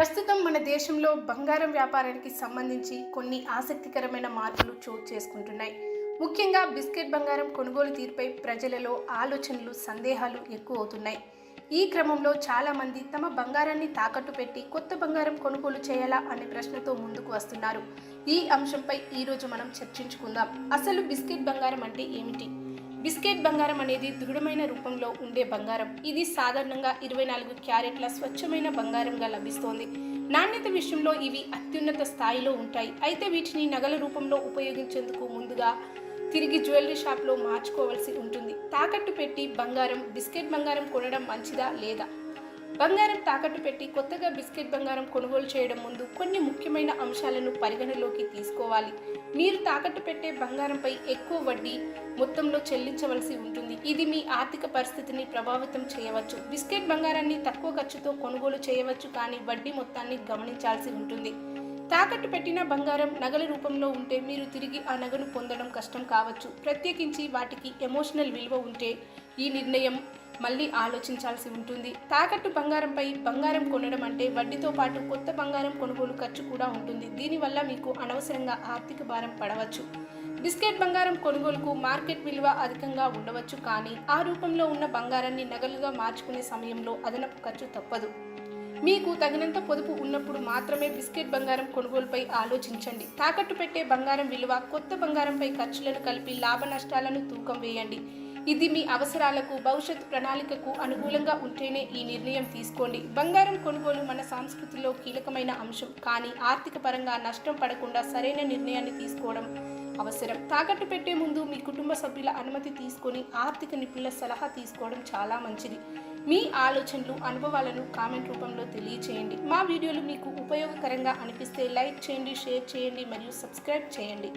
ప్రస్తుతం మన దేశంలో బంగారం వ్యాపారానికి సంబంధించి కొన్ని ఆసక్తికరమైన మార్పులు చోటు చేసుకుంటున్నాయి. ముఖ్యంగా బిస్కెట్ బంగారం కొనుగోలు తీరుపై ప్రజలలో ఆలోచనలు సందేహాలు ఎక్కువ అవుతున్నాయి. ఈ క్రమంలో చాలామంది తమ బంగారాన్ని తాకట్టు పెట్టి కొత్త బంగారం కొనుగోలు చేయాలా అనే ప్రశ్నతో ముందుకు వస్తున్నారు. ఈ అంశంపై ఈరోజు మనం చర్చించుకుందాం. అసలు బిస్కెట్ బంగారం అంటే ఏమిటి? బిస్కెట్ బంగారం అనేది దృఢమైన రూపంలో ఉండే బంగారం. ఇది సాధారణంగా ఇరవై నాలుగు క్యారెట్ల స్వచ్ఛమైన బంగారంగా లభిస్తోంది. నాణ్యత విషయంలో ఇవి అత్యున్నత స్థాయిలో ఉంటాయి. అయితే వీటిని నగల రూపంలో ఉపయోగించేందుకు ముందుగా తిరిగి జ్యువెలరీ షాప్లో మార్చుకోవాల్సి ఉంటుంది. తాకట్టు పెట్టి బంగారం బిస్కెట్ బంగారం కొనడం మంచిదా లేదా? బంగారం తాకట్టు పెట్టి కొత్తగా బిస్కెట్ బంగారం కొనుగోలు చేయడం ముందు కొన్ని ముఖ్యమైన అంశాలను పరిగణలోకి తీసుకోవాలి. మీరు తాకట్టు పెట్టే బంగారంపై ఎక్కువ వడ్డీ మొత్తంలో చెల్లించవలసి ఉంటుంది. ఇది మీ ఆర్థిక పరిస్థితిని ప్రభావితం చేయవచ్చు. బిస్కెట్ బంగారాన్ని తక్కువ ఖర్చుతో కొనుగోలు చేయవచ్చు కానీ వడ్డీ మొత్తాన్ని గమనించాల్సి ఉంటుంది. తాకట్టు పెట్టిన బంగారం నగల రూపంలో ఉంటే మీరు తిరిగి ఆ నగను పొందడం కష్టం కావచ్చు. ప్రత్యేకించి వాటికి ఎమోషనల్ విలువ ఉంటే ఈ నిర్ణయం మళ్ళీ ఆలోచించాల్సి ఉంటుంది. తాకట్టు బంగారంపై బంగారం కొనడం అంటే వడ్డీతో పాటు కొత్త బంగారం కొనుగోలు ఖర్చు కూడా ఉంటుంది. దీనివల్ల మీకు అనవసరంగా ఆర్థిక భారం పడవచ్చు. బిస్కెట్ బంగారం కొనుగోలుకు మార్కెట్ విలువ అధికంగా ఉండవచ్చు కానీ ఆ రూపంలో ఉన్న బంగారాన్ని నగలుగా మార్చుకునే సమయంలో అదనపు ఖర్చు తప్పదు. మీకు తగినంత పొదుపు ఉన్నప్పుడు మాత్రమే బిస్కెట్ బంగారం కొనుగోలుపై ఆలోచించండి. తాకట్టు పెట్టే బంగారం విలువ కొత్త బంగారంపై ఖర్చులను కలిపి లాభ నష్టాలను తూకం వేయండి. ఇది మీ అవసరాలకు భవిష్యత్ ప్రణాళికకు అనుకూలంగా ఉంటేనే ఈ నిర్ణయం తీసుకోండి. బంగారం కొనుగోలు మన సంస్కృతిలో కీలకమైన అంశం. కానీ ఆర్థిక పరంగా నష్టం పడకుండా సరైన నిర్ణయాన్ని తీసుకోవడం అవసరం. తాకట్టు పెట్టే ముందు మీ కుటుంబ సభ్యుల అనుమతి తీసుకొని ఆర్థిక నిపుణుల సలహా తీసుకోవడం చాలా మంచిది. మీ ఆలోచనలు అనుభవాలను కామెంట్ రూపంలో తెలియచేయండి. మా వీడియోలు మీకు ఉపయోగకరంగా అనిపిస్తే లైక్ చేయండి షేర్ చేయండి మరియు సబ్స్క్రైబ్ చేయండి.